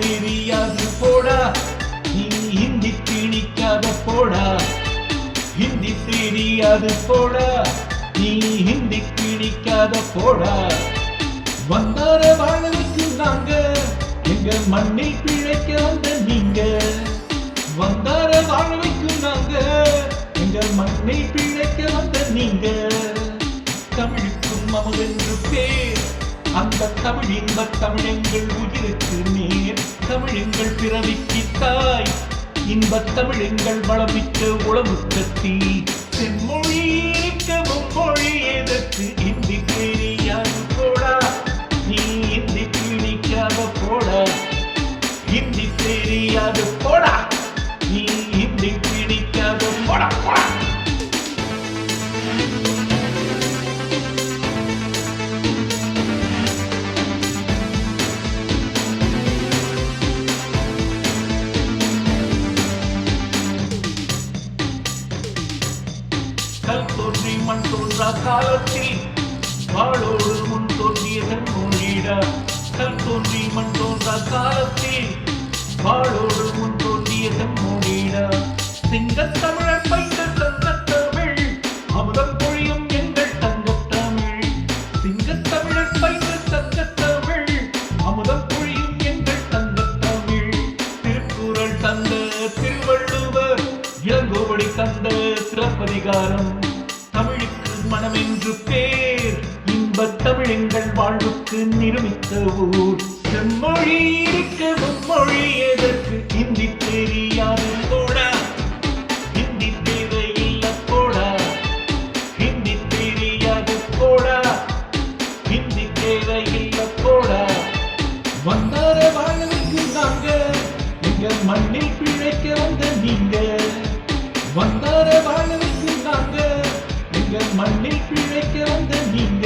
தெரியாது போடா. நீ ஹிந்தி திணிக்காத போடா. ஹிந்தி தெரியாது போடா. நீ ஹிந்தி திணிக்காத போடா. வந்தார வாழலுக்கு நாங்க எங்க மண்ணில் பிழைக்க வந்த நீங்க. வந்தார வாழ்வுக்கு நாங்க எங்க மண்ணை பிழைக்க வந்த நீங்க. தமிழுக்கும் அமுதென்று பேர். அந்த தமிழ் இன்ப தமிழெங்கள் உயிருக்கு நீர். தமிழ் எங்கள் பிறவிக்கு தாய். இன்பத்தமிழ் தமிழெங்கள் வளமிக்க உளவு கத்தி செம்மொழி இருக்கவும் மொழி கல் தோன்றி மண் தோன்றா காலத்தில். வாழோடு முன் தோன்றியதன் மொழிடா கல் தோன்றி மண் தோன்றா காலத்தில். வாழோடு முன் தோன்றியதன் மொழிடா சிங்கத் தமிழன் பைந்த இளங்கோவடி தந்த சிறப்பதிகாரம் தமிழுக்கு மனமென்று பேர் இன்ப தமிழ் எங்கள் வாழ்வுக்கு நிரூபித்த ஊர். செம்மொழி இருக்க மும்மொழி எதற்கு? இந்தி தெரியாது போடா வந்தார வாழ வைக்கிறாங்க எங்கள் மண்ணில் பிழைக்க வந்த நீங்க